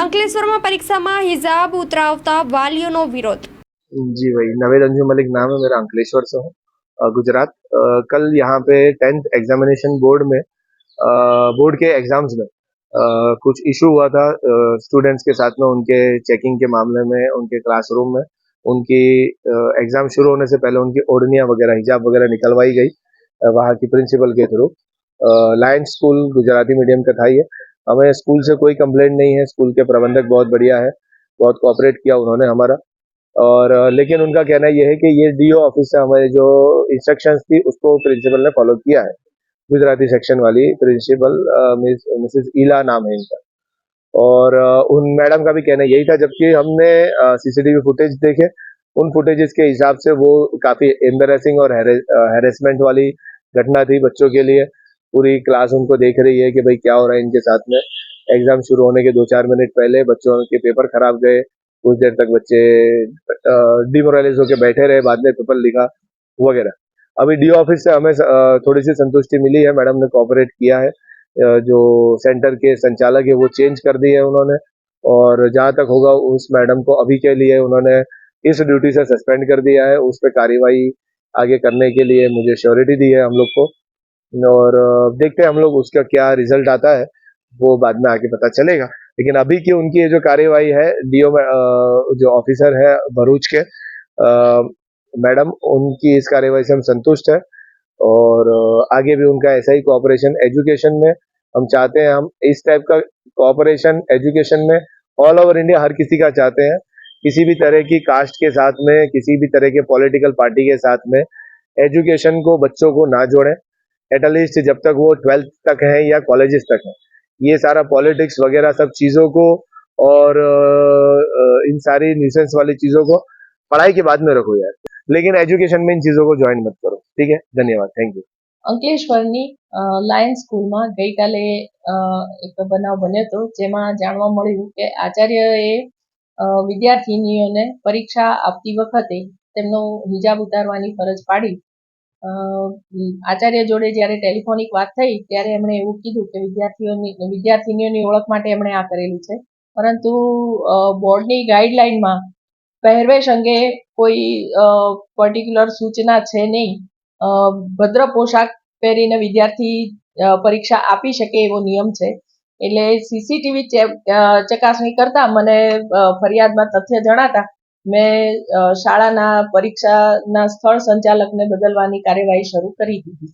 અંકલેશ્વરમાં પરીક્ષામાં હિજાબ ઉતરાવતા વાલીઓનો વિરોધ जी वही नवेद अंजू मलिक नाम है मेरा अंकलेश्वर से हूँ अ, गुजरात अ, कल यहाँ पे टेंथ एग्जामिनेशन बोर्ड में अ, बोर्ड के एग्जाम्स में अ, कुछ इशू हुआ था स्टूडेंट्स के साथ में उनके चेकिंग के मामले में उनके क्लासरूम में उनकी एग्जाम शुरू होने से पहले उनकी ओढ़नियाँ वगैरह हिजाब वगैरह निकलवाई गई अ, वहाँ की प्रिंसिपल के through Lion school Gujarati medium का था ये हमें स्कूल से कोई कंप्लेंट नहीं है। स्कूल के प्रबंधक बहुत बढ़िया है। बहुत कोऑपरेट किया उन्होंने हमारा। और लेकिन उनका कहना यह है कि ये डीओ ऑफ़िस से हमारे जो इंस्ट्रक्शंस थी, उसको प्रिंसिपल ने फॉलो किया है। गुजराती सेक्शन वाली प्रिंसिपल मिस मिसेस ईला नाम है इनका। और उन मैडम का भी कहना यही था, जबकि हमने सीसीटीवी फुटेज देखे। उन फुटेजेस के हिसाब से वो काफ़ी एम्बेरसिंग और हैरेसमेंट वाली घटना थी बच्चों के लिए। पूरी क्लास उनको देख रही है कि भाई क्या हो रहा है इनके साथ में। एग्ज़ाम शुरू होने के दो चार मिनट पहले बच्चों के पेपर खराब गए। कुछ देर तक बच्चे डिमोरलाइज होकर बैठे रहे, बाद में पेपर लिखा, वगैरह। अभी डी ऑफ़िस से हमें थोड़ी सी संतुष्टि मिली है। मैडम ने कोऑपरेट किया है। जो सेंटर के संचालक है, वो चेंज कर दिए है उन्होंने। और जहाँ तक होगा, उस मैडम को अभी के लिए उन्होंने इस ड्यूटी से सस्पेंड कर दिया है। उस पर कार्यवाही आगे करने के लिए मुझे श्योरिटी दी है हम लोग को। और देखते हैं हम लोग उसका क्या रिज़ल्ट आता है, वो बाद में आके पता चलेगा। लेकिन अभी की उनकी ये जो कार्यवाही है डीओ जो ऑफिसर है भरूच के मैडम, उनकी इस कार्यवाही से हम संतुष्ट है और आगे भी उनका ऐसा ही कोऑपरेशन एजुकेशन में हम चाहते हैं, हम इस टाइप का कोऑपरेशन एजुकेशन में ऑल ओवर इंडिया हर किसी का चाहते हैं। किसी भी तरह की कास्ट के साथ में, किसी भी तरह के पॉलिटिकल पार्टी के साथ में एजुकेशन को बच्चों को ना जोड़ें। एटलीस्ट जब तक वो ट्वेल्थ तक है या कॉलेजेस तक है ये सारा पॉलिटिक्स वगैरह सब चीजों को और अ, अ, इन सारी न्यूसेंस वाली चीजों को पढ़ाई के बाद में रखो यार लेकिन एजुकेशन में इन चीजों को ज्वाइन मत करो ठीक है धन्यवाद थैंक यू અંકલેશ્વરની અ, લાયન સ્કૂલમાં ગઈકાલે અ, એક બનાવ બન્યો હતો જેમાં જાણવા મળ્યું કે આચાર્યએ અ, વિદ્યાર્થિનીઓને પરીક્ષા આપતી વખતે તેમનો હિજાબ ઉતારવાની ફરજ પાડી અ, આચાર્ય જોડે જ્યારે ટેલિફોનિક વાત થઈ, ત્યારે એમણે એવું કીધું કે વિદ્યાર્થીઓની, વિદ્યાર્થિનીઓની ઓળખ માટે એમણે આ કરેલું છે. પરંતુ બોર્ડની ગાઈડલાઇનમાં પહેરવેશ અંગે કોઈ પર્ટિક્યુલર સૂચના છે નહીં. ભદ્ર પોશાક પહેરીને વિદ્યાર્થી પરીક્ષા આપી શકે એવો નિયમ છે. એટલે સીસીટીવી ચકાસણી કરતા મને ફરિયાદમાં તથ્ય જણાતા મેં શાળાના પરીક્ષાના સ્થળ સંચાલકને બદલવાની કાર્યવાહી શરૂ કરી દીધી.